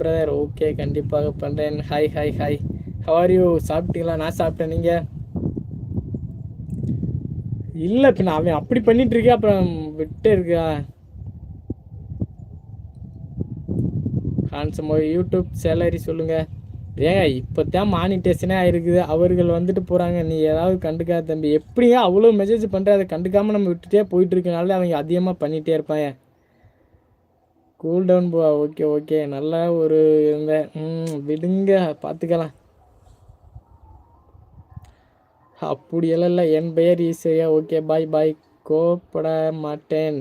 Brother okay கண்டிப்பாக பண்ணுறேன் hi hi hi how are you சாப்பிட்டீங்களா? நான் சாப்பிட்டேன். நீங்கள் இல்லை இப்போ நான் அவன் அப்படி பண்ணிட்டு இருக்கேன் அப்புறம் விட்டு இருக்கா? ஹான்சம் யூடியூப் சேலரி சொல்லுங்கள் ஏங்க இப்போ தான் மானிட்டேஷனே ஆயிருக்குது. அவர்கள் வந்துட்டு போகிறாங்க நீ ஏதாவது கண்டுக்காத தம்பி. எப்படிங்க அவ்வளோ மெசேஜ் பண்ணுற அதை கண்டுக்காமல் நம்ம விட்டுட்டே போயிட்டு இருக்கனால அவங்க அதிகமாக பண்ணிகிட்டே இருப்பாங்க கூல் டவுன் போ ஓகே ஓகே நல்லா ஒரு இருந்த ம் விடுங்க. பார்த்துக்கலாம் அப்படியெல்லாம் இல்லை. என் பெயர் ஈஸியா ஓகே பாய் பாய் கோப்பட மாட்டேன்.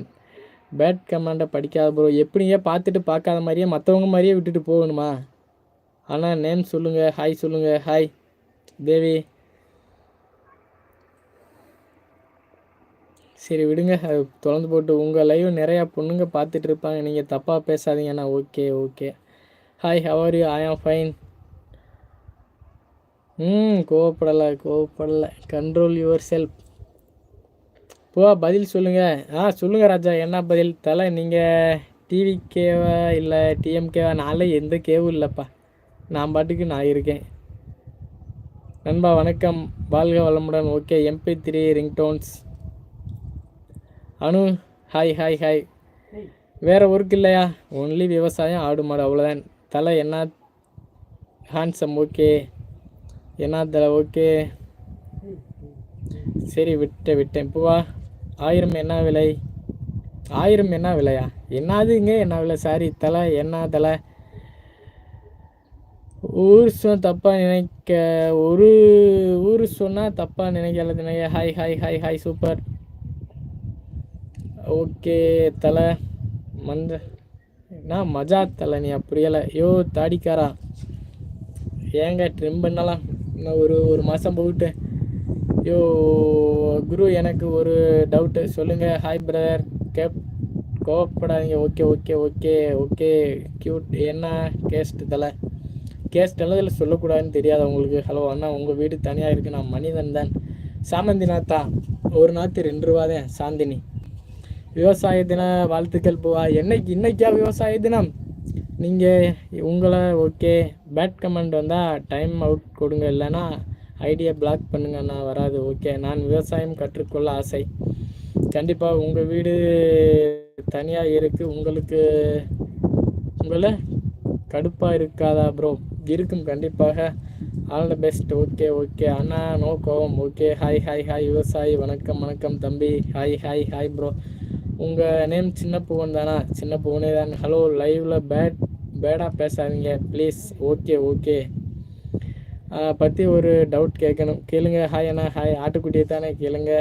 பேட் கமாண்டை படிக்காத ப்ரோ எப்படிங்க பார்த்துட்டு பார்க்காத மாதிரியே மற்றவங்க மாதிரியே விட்டுட்டு போகணுமா? ஆனால் நேம் சொல்லுங்கள் ஹாய் சொல்லுங்கள் ஹாய் தேவி சரி விடுங்க. அது தொடர்ந்து போட்டு உங்கள் லைவ் நிறையா பொண்ணுங்க பார்த்துட்டு இருப்பாங்க. நீங்கள் தப்பாக பேசாதீங்கண்ணா okay okay. Hi how are you I am fine ம் கோவப்படலை கோவப்படலை. கண்ட்ரோல் யுவர் செல்ஃப் போ பதில் சொல்லுங்கள் ஆ சொல்லுங்கள் ராஜா. என்ன பதில்? தலை நீங்கள் டிவிக்கேவா இல்லை டிஎம்கேவா நாளே எந்த கேவும் இல்லைப்பா. நான் பாட்டுக்கு நான் இருக்கேன். நண்பா வணக்கம். வாழ்க வளமுடன். Okay MP three ringtones Anu hi hi hi. வேறு ஒர்க் இல்லையா? ஒன்லி விவசாயம் ஆடு மாடு அவ்வளோதான் தலை என்ன? ஹான்சம் ஓகே என்ன தலை ஓகே சரி விட்டேன் விட்டேன். பூவா ஆயிரம் என்ன விலை? ஆயிரம் என்ன விலையா? என்னதுங்க என்ன விலை? சாரி தலை என்ன தலை? ஊர் சொன்ன தப்பாக நினைக்க ஒரு ஊர் சொன்னால் தப்பாக நினைக்கல நினைக்க. Hi hi hi hi super okay தலை. மந்த என்ன மஜா தலை நீ புரியலை யோ தாடிக்காரா. ஏங்க ட்ரிம் பண்ணலாம் இன்னும் ஒரு ஒரு மாதம் போயிட்டு யோ குரு எனக்கு ஒரு டவுட்டு சொல்லுங்கள் ஹாய் பிரதர் கேப் கோவப்படாதீங்க. Okay okay okay okay. Cute என்ன கேஸ்ட் தலை? கேஸ்ட் எல்லாம் சொல்லக்கூடாதுன்னு தெரியாது உங்களுக்கு. ஹலோ அண்ணா உங்கள் வீடு தனியாக இருக்குது நான் மனிதன் தான். சாமந்தி நாத்தா ஒரு நாற்று ரெண்டு ரூபா தான். சாந்தினி. விவசாய தின வாழ்த்துக்கள் போவா. என்னைக்கு இன்னைக்கா விவசாய தினம்? நீங்கள் உங்களை ஓகே பேட் கமெண்ட் வந்தால் டைம் அவுட் கொடுங்க. இல்லைன்னா ஐடியா பிளாக் பண்ணுங்க. நான் வராது ஓகே நான் விவசாயம் கற்றுக்கொள்ள ஆசை. கண்டிப்பாக உங்கள் வீடு தனியாக இருக்குது உங்களுக்கு உங்களை கடுப்பாக இருக்காதா ப்ரோ இருக்கும் கண்டிப்பாக. All the best okay okay Anna no கோவம் ஓகே ஹாய் ஹாய் ஹாய் விவசாயி வணக்கம் வணக்கம் தம்பி. ஹாய் ஹாய் ஹாய் ப்ரோ உங்கள் நேம் சின்ன பூவன் தானா? சின்ன பூவனே தான். ஹலோ லைவில் பேட் பேடாக பேசாதீங்க. ப்ளீஸ் ஓகே ஓகே பற்றி ஒரு டவுட் கேட்கணும். கேளுங்க. ஹாய் அண்ணா ஹாய் ஆட்டுக்குட்டியை தானே கேளுங்க.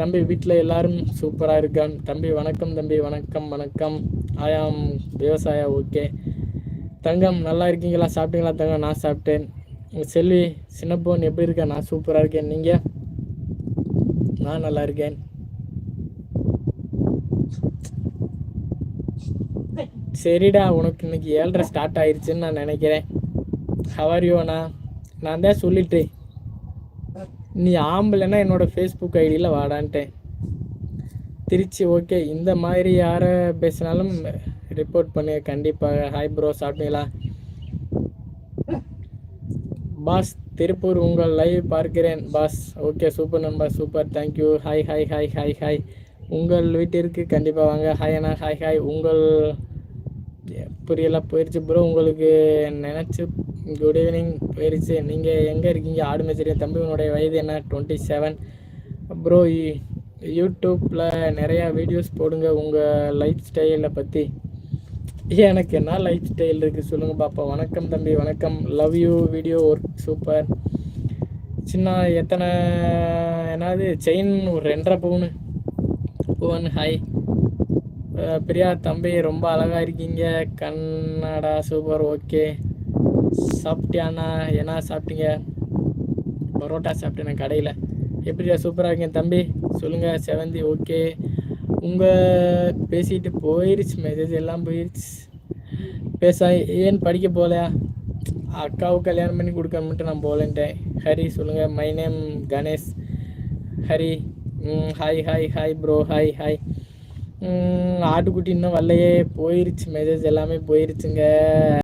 தம்பி வீட்டில் எல்லாரும் சூப்பராக இருக்கான் தம்பி வணக்கம் தம்பி. வணக்கம் வணக்கம். ஆயாம் விவசாயா ஓகே தங்கம் நல்லா இருக்கீங்களா? சாப்பிட்டீங்களா தங்கம்? நான் சாப்பிட்டேன். செல்வி சின்னப்போன் எப்படி இருக்கா? நான் சூப்பராக இருக்கேன். நீங்கள் நான் நல்லா இருக்கேன். சரிடா உனக்கு இன்னைக்கு ஏழரை ஸ்டார்ட் ஆயிடுச்சுன்னு நான் நினைக்கிறேன். ஹவரியோண்ணா நான் தான் சொல்லிட்டு நீ ஆம்பளைன்னா என்னோட ஃபேஸ்புக் ஐடியில் வாடான்ட்டேன். திருச்சி ஓகே இந்த மாதிரி யாரை பேசினாலும் ரிப்போர்ட் பண்ணு கண்டிப்பாக ஹாய் ப்ரோ சாப்பிட்டீங்களா? பாஸ் திருப்பூர் உங்கள் லைவ் பார்க்கிறேன். பாஸ் ஓகே சூப்பர் நண்பா super thank you hi hi hi hi hi உங்கள் வீட்டிற்கு கண்டிப்பாக வாங்க. ஹாய் அண்ணா. ஹாய் ஹாய் உங்கள் புரியல போயிடுச்சு ப்ரோ உங்களுக்கு நினச்சி குட் ஈவினிங் போயிடுச்சு நீங்கள் எங்கே இருக்கீங்க? ஆடு மேய்ச்சரிய தம்பி உன்னுடைய வயது என்ன? டுவெண்ட்டி செவன் ப்ரோ யூடியூப்பில் நிறையா வீடியோஸ் போடுங்க. உங்கள் லைஃப் ஸ்டைலை பற்றி எனக்கு என்ன லைஃப் ஸ்டைல் இருக்குது சொல்லுங்கள் பாப்பா வணக்கம் தம்பி வணக்கம். Love you video work super சின்ன எத்தனை என்னது? செயின் ஒரு ரெண்டரை பவுனு. பவுன் ஹாய் பிரியா தம்பி ரொம்ப அழகாக இருக்கீங்க. கன்னடா சூப்பர் ஓகே சாப்பிட்டியாண்ணா என்ன சாப்பிட்டீங்க? பரோட்டா சாப்பிட்டேன் கடையில். எப்படியா சூப்பராக இருக்கேன் தம்பி? சொல்லுங்கள் செவந்தி ஓகே உங்கள் பேசிட்டு போயிருச்சு மெசேஜ் எல்லாம் போயிருச்சு. பேச ஏன் படிக்க போகலையா? அக்காவுக்கு கல்யாணம் பண்ணி கொடுக்கணும்ட்டு நான் போகலன்ட்டேன். ஹரி சொல்லுங்கள் my name Ganesh. Hari hi hi hi bro hi hi ஆட்டுக்குட்டி இன்னும் வரலையே. போயிருச்சு மெசேஜ் எல்லாமே போயிருச்சுங்க.